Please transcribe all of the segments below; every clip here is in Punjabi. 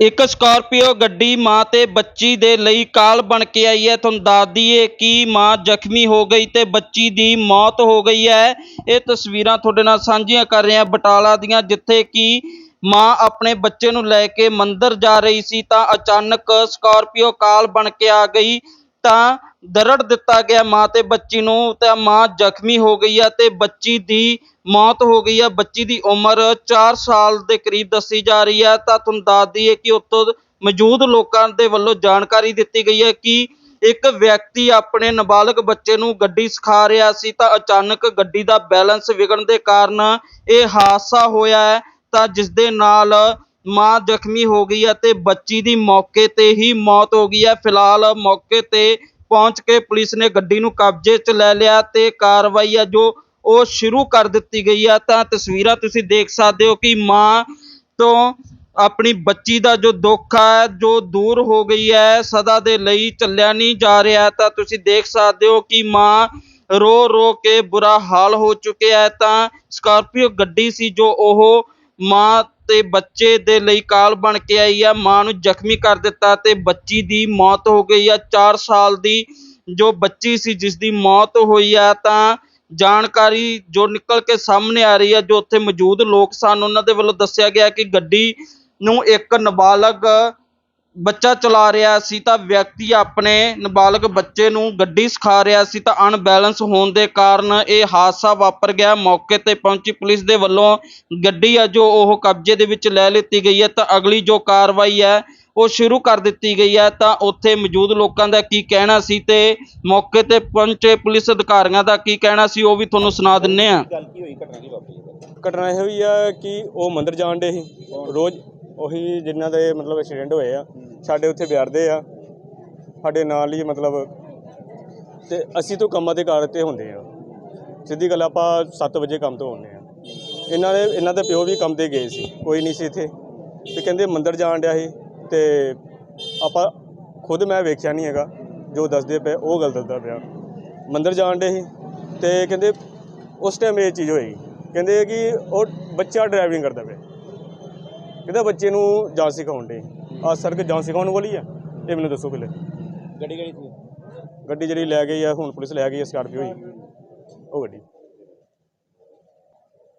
ਇੱਕ ਸਕਾਰਪੀਓ ਗੱਡੀ ਮਾਂ ਤੇ ਬੱਚੀ ਦੇ ਲਈ ਕਾਲ ਬਣ ਕੇ ਆਈ ਹੈ। ਤੁਹਾਨੂੰ ਦੱਸ ਦਈਏ ਕਿ ਮਾਂ ਜ਼ਖਮੀ ਹੋ ਗਈ ਤੇ ਬੱਚੀ ਦੀ ਮੌਤ ਹੋ ਗਈ ਹੈ। ਇਹ ਤਸਵੀਰਾਂ ਤੁਹਾਡੇ ਨਾਲ ਸਾਂਝੀਆਂ ਕਰ ਰਹੇ ਹਾਂ ਬਟਾਲਾ ਦੀਆਂ, ਜਿੱਥੇ ਕਿ ਮਾਂ ਆਪਣੇ ਬੱਚੇ ਨੂੰ ਲੈ ਕੇ ਮੰਦਰ ਜਾ ਰਹੀ ਸੀ ਤਾਂ ਅਚਾਨਕ ਸਕਾਰਪੀਓ ਕਾਲ ਬਣ ਕੇ ਆ ਗਈ। ਤਾਂ ਦਰੜ ਦਿੱਤਾ ਗਿਆ ਮਾਂ ਤੇ ਬੱਚੀ ਨੂੰ, ਤਾਂ ਮਾਂ ਜ਼ਖਮੀ ਹੋ ਗਈ ਹੈ ਤੇ ਬੱਚੀ ਦੀ ਮੌਤ ਹੋ ਗਈ ਹੈ ਬੱਚੀ ਦੀ ਉਮਰ 4 ਸਾਲ ਦੇ ਕਰੀਬ ਦੱਸੀ ਜਾ ਰਹੀ ਹੈ ਤਾਂ ਤੁਹਾਨੂੰ ਦੱਸ ਦਈਏ ਕਿ ਉੱਥੋਂ ਮੌਜੂਦ ਲੋਕਾਂ ਦੇ ਵੱਲੋਂ ਜਾਣਕਾਰੀ ਦਿੱਤੀ ਗਈ ਹੈ ਕਿ ਇੱਕ ਵਿਅਕਤੀ ਆਪਣੇ ਨਾਬਾਲਗ ਬੱਚੇ ਨੂੰ ਗੱਡੀ ਸਿਖਾ ਰਿਹਾ ਸੀ, ਤਾਂ ਅਚਾਨਕ ਗੱਡੀ ਦਾ ਬੈਲੈਂਸ ਵਿਗੜਨ ਦੇ ਕਾਰਨ ਇਹ ਹਾਦਸਾ ਹੋਇਆ ਹੈ। ਤਾਂ ਜਿਸ ਦੇ ਨਾਲ ਮਾਂ ਜ਼ਖਮੀ ਹੋ ਗਈ ਹੈ ਤੇ ਬੱਚੀ ਦੀ ਮੌਕੇ ਤੇ ਹੀ ਮੌਤ ਹੋ ਗਈ ਹੈ। ਫਿਲਹਾਲ ਮੌਕੇ ਤੇ ਪਹੁੰਚ ਕੇ ਪੁਲਿਸ ਨੇ ਗੱਡੀ ਨੂੰ ਕਬਜ਼ੇ 'ਚ ਲੈ ਲਿਆ ਤੇ ਕਾਰਵਾਈ ਹੈ ਜੋ ਉਹ ਸ਼ੁਰੂ ਕਰ ਦਿੱਤੀ ਗਈ ਹੈ। ਤਾਂ ਤਸਵੀਰਾਂ ਤੁਸੀਂ ਦੇਖ ਸਕਦੇ ਹੋ ਕਿ ਮਾਂ ਤੋਂ ਆਪਣੀ ਬੱਚੀ ਦਾ ਜੋ ਦੁੱਖ ਹੈ, ਜੋ ਦੂਰ ਹੋ ਗਈ ਹੈ, ਸਦਾ ਦੇ ਲਈ ਚੱਲਿਆ ਨਹੀਂ ਜਾ ਰਿਹਾ। ਤਾਂ ਤੁਸੀਂ ਦੇਖ ਸਕਦੇ ਹੋ ਕਿ ਮਾਂ ਰੋ ਰੋ ਕੇ ਬੁਰਾ ਹਾਲ ਹੋ ਚੁੱਕਿਆ ਹੈ। ਤਾਂ ਸਕਾਰਪੀਓ ਗੱਡੀ ਸੀ ਜੋ ਉਹ ਮਾਂ ਤੇ ਬੱਚੇ ਦੇ ਲਈ ਕਾਲ ਬਣ ਕੇ ਆਈ ਹੈ ਮਾਂ ਨੂੰ ਜ਼ਖਮੀ ਕਰ ਦਿੱਤਾ ਤੇ ਬੱਚੀ ਦੀ ਮੌਤ ਹੋ ਗਈ ਹੈ 4 ਸਾਲ ਦੀ ਜੋ ਬੱਚੀ ਸੀ ਜਿਸ ਦੀ ਮੌਤ ਹੋਈ ਹੈ ਤਾਂ ਜਾਣਕਾਰੀ ਜੋ ਨਿਕਲ ਕੇ ਸਾਹਮਣੇ ਆ ਰਹੀ ਹੈ ਜੋ ਉੱਥੇ ਮੌਜੂਦ ਲੋਕ ਸਨ, ਉਹਨਾਂ ਦੇ ਵੱਲੋਂ ਦੱਸਿਆ ਗਿਆ ਕਿ ਗੱਡੀ ਨੂੰ ਇੱਕ ਨਾਬਾਲਗ ਬੱਚਾ ਚਲਾ ਰਿਹਾ ਸੀ ਤਾਂ ਵਿਅਕਤੀ ਆਪਣੇ ਨਾਬਾਲਗ ਬੱਚੇ ਨੂੰ ਗੱਡੀ ਸਿਖਾ ਰਿਹਾ ਸੀ ਤਾਂ ਅਨਬੈਲੈਂਸ ਹੋਣ ਦੇ ਕਾਰਨ ਇਹ ਹਾਦਸਾ ਵਾਪਰ ਗਿਆ। ਮੌਕੇ ਤੇ ਪਹੁੰਚੀ ਪੁਲਿਸ ਦੇ ਵੱਲੋਂ ਗੱਡੀ ਆ ਜੋ ਉਹ ਕਬਜ਼ੇ ਦੇ ਵਿੱਚ ਲੈ ਲਿੱਤੀ ਗਈ ਹੈ ਤਾਂ ਅਗਲੀ ਜੋ ਕਾਰਵਾਈ ਹੈ ਉਹ ਸ਼ੁਰੂ ਕਰ ਦਿੱਤੀ ਗਈ ਹੈ। ਤਾਂ ਉੱਥੇ ਮੌਜੂਦ ਲੋਕਾਂ ਦਾ ਕੀ ਕਹਿਣਾ ਸੀ ਤੇ ਮੌਕੇ ਤੇ ਪਹੁੰਚੇ ਪੁਲਿਸ ਅਧਿਕਾਰੀਆਂ ਦਾ ਕੀ ਕਹਿਣਾ ਸੀ ਉਹ ਵੀ ਤੁਹਾਨੂੰ ਸੁਣਾ ਦਿੰਨੇ ਆ। ਗੱਲ ਕੀ ਹੋਈ ਘਟਨਾ ਕੀ ਵਾਪਰੀ ਹੈ? ਘਟਨਾ ਇਹ ਹੋਈ ਆ ਕਿ ਉਹ ਮੰਦਿਰ ਜਾਣ ਦੇ ਸੀ। ਰੋਜ਼ ਉਹੀ ਜਿਨ੍ਹਾਂ ਦੇ ਮਤਲਬ ਐਕਸੀਡੈਂਟ ਹੋਏ ਆ। ਸਾਡੇ ਉੱਥੇ ਬਿਆਰਦੇ ਆ। ਸਾਡੇ ਨਾਲ ਹੀ ਮਤਲਬ ਤੇ ਅਸੀਂ ਤੋਂ ਕੰਮਾਂ ਦੇ ਕਾਰ ਤੇ ਹੁੰਦੇ ਆ। ਸਿੱਧੀ ਗੱਲ ਆਪਾਂ 7 ਵਜੇ ਕੰਮ ਤੋਂ ਆਉਂਦੇ ਆ। ਇਹਨਾਂ ਦੇ ਇਹਨਾਂ ਦੇ ਪਿਓ ਵੀ ਕੰਮ ਤੇ ਗਏ ਸੀ, ਕੋਈ ਨਹੀਂ ਸੀ ਇੱਥੇ। ਤੇ ਕਹਿੰਦੇ ਮੰਦਰ ਜਾਣ ਡਿਆ ਸੀ ਤੇ ਆਪਾਂ ਖੁਦ ਮੈਂ ਵੇਖਿਆ ਨਹੀਂ ਹੈਗਾ, ਜੋ ਦੱਸਦੇ ਪਏ, ਉਹ ਗੱਲ ਦੱਸਦਾ ਪਿਆ। ਮੰਦਰ ਜਾਣ ਡੇ ਸੀ ਤੇ ਕਹਿੰਦੇ ਉਸ ਟਾਈਮ ਇਹ ਚੀਜ਼ ਹੋਈ। ਕਹਿੰਦੇ ਕਿ ਉਹ ਬੱਚਾ ਡਰਾਈਵਿੰਗ ਕਰਦਾ ਪਿਆ। ਕਹਿੰਦਾ ਬੱਚੇ ਨੂੰ ਜਾਂਚ ਸਿਖਾਉਣ ਡੇ ਆ ਸੜਕ ਜਾਂਚ ਸਿਖਾਉਣ ਵਾਲੀ ਆ। ਇਹ ਮੈਨੂੰ ਦੱਸੋ ਪਹਿਲੇ। ਗੱਡੀ ਕਿਹੜੀ ਸੀ? ਗੱਡੀ ਜਿਹੜੀ ਲੈ ਗਈ ਆ ਹੁਣ ਪੁਲਿਸ ਲੈ ਗਈ ਆ ਸਕਾਰਪੀਓ ਹੀ ਉਹ ਗੱਡੀ।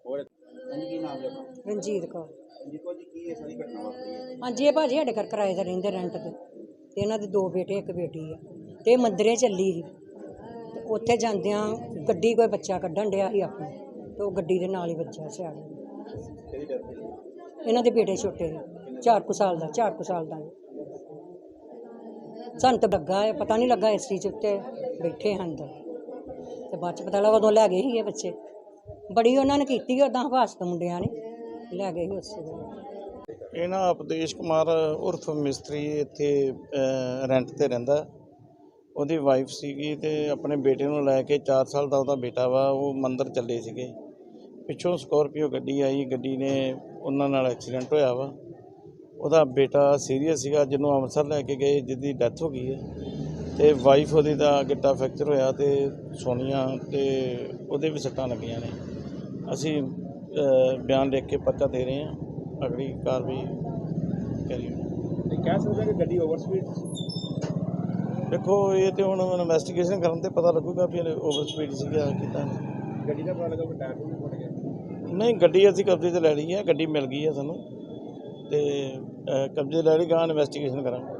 ਹੋਰ? ਹਾਂਜੀ ਕੀ ਨਾਮ ਹੈ ਆਪਣਾ? ਰਣਜੀਤ ਕੌਰ। ਦੇਖੋ ਜੀ ਕੀ ਇਹ ਸਾਰੀ ਘਟਨਾ ਵਾਪਰੀ ਹੈ? ਹਾਂਜੀ ਇਹ ਭਾਜੀ ਸਾਡੇ ਘਰ ਕਿਰਾਏ ਤੇ ਰਹਿੰਦੇ ਰੈਂਟ ਤੇ। ਤੇ ਇਹਨਾਂ ਦੇ ਦੋ ਬੇਟੇ ਇੱਕ ਬੇਟੀ ਆ। ਤੇ ਇਹ ਮੰਦਰੇ ਚੱਲੀ ਸੀ। ਤੇ ਉੱਥੇ ਜਾਂਦਿਆਂ ਗੱਡੀ ਕੋਈ ਬੱਚਾ ਕੱਢਣ ਡਿਆ ਸੀ ਆਪਣਾ। ਤੇ ਉਹ ਗੱਡੀ ਦੇ ਨਾਲ ਹੀ ਵੱਜਿਆ ਸਿਆੜ ਕਿਹੜੀ ਡਰ ਇਹਨਾਂ ਦੇ ਬੇਟੇ ਛੋਟੇ ਨੇ। ਚਾਰ ਕੁ ਸਾਲ ਦਾ, ਚਾਰ ਕੁ ਸਾਲ ਦਾ ਸਾਨੂੰ ਲੱਗਾ ਹੈ, ਪਤਾ ਨਹੀਂ ਲੱਗਾ ਏਸੀ ਚ ਉੱਤੇ ਬੈਠੇ ਹਨ ਅੰਦਰ ਤੇ ਬਾਅਦ ਚ ਪਤਾ ਲੱਗਾ ਉਦੋਂ ਲੈ ਗਏ ਸੀ ਇਹ ਬੱਚੇ। ਬੜੀ ਉਹਨਾਂ ਨੇ ਕੀਤੀ ਉਦਾਂ ਹਵਾਸਤ ਮੁੰਡਿਆਂ ਨੇ, ਲੈ ਗਏ ਸੀ ਉਸੇ ਵੇਲੇ ਇਹ ਉਪਦੇਸ਼ ਕੁਮਾਰ ਉਰਫ ਮਿਸਤਰੀ ਇੱਥੇ ਰੈਂਟ ਤੇ ਰਹਿੰਦਾ। ਉਹਦੀ ਵਾਈਫ ਸੀਗੀ ਤੇ ਆਪਣੇ ਬੇਟੇ ਨੂੰ ਲੈ ਕੇ 4 ਸਾਲ ਦਾ ਉਹਦਾ ਬੇਟਾ ਵਾ, ਉਹ ਮੰਦਰ ਚੱਲੇ ਸੀਗੇ। ਪਿੱਛੋਂ ਸਕੋਰਪੀਓ ਗੱਡੀ ਆਈ, ਗੱਡੀ ਨੇ ਉਹਨਾਂ ਨਾਲ ਐਕਸੀਡੈਂਟ ਹੋਇਆ ਵਾ। ਉਹਦਾ ਬੇਟਾ ਸੀਰੀਅਸ ਸੀਗਾ ਜਿਹਨੂੰ ਅੰਮ੍ਰਿਤਸਰ ਲੈ ਕੇ ਗਏ ਜਿਹਦੀ ਡੈਥ ਹੋ ਗਈ ਹੈ। ਤੇ ਵਾਈਫ ਉਹਦੀ ਦਾ ਗਿੱਟਾ ਫ੍ਰੈਕਚਰ ਹੋਇਆ ਤੇ ਸੋਨੀਆ ਤੇ ਉਹਦੇ ਵੀ ਸੱਟਾਂ ਲੱਗੀਆਂ ਨੇ। ਅਸੀਂ ਬਿਆਨ ਲਿਖ ਕੇ ਪਰਚਾ ਦੇ ਰਹੇ ਹਾਂ। ਅਗਲੀ ਕਾਰਵਾਈ ਕਰੀ ਤੇ ਕਹਿ ਸਕਦੇ ਕਿ ਗੱਡੀ ਓਵਰ ਸਪੀਡ ਦੇਖੋ ਇਹ ਤੇ ਹੁਣ ਇਨਵੈਸਟੀਗੇਸ਼ਨ ਕਰਨ ਤੇ ਪਤਾ ਲੱਗੂਗਾ ਵੀ ਓਵਰ ਸਪੀਡ ਸੀਗਾ ਕਿਦਾਂ। ਗੱਡੀ ਦਾ ਪਤਾ ਲੱਗਾ ਕਿ ਟਾਇਰ ਵੀ ਫਟ ਗਿਆ। ਨਹੀਂ ਗੱਡੀ ਅਸੀਂ ਕਬਜ਼ੇ 'ਚ ਲੈ ਲਈ ਹੈ ਗੱਡੀ ਮਿਲ ਗਈ ਹੈ ਸਾਨੂੰ। ਤੇ ਕਬਜ਼ੇ ਲੈ ਲਈ ਗਾਂ ਇਨਵੈਸਟੀਗੇਸ਼ਨ ਕਰਾਂਗੇ।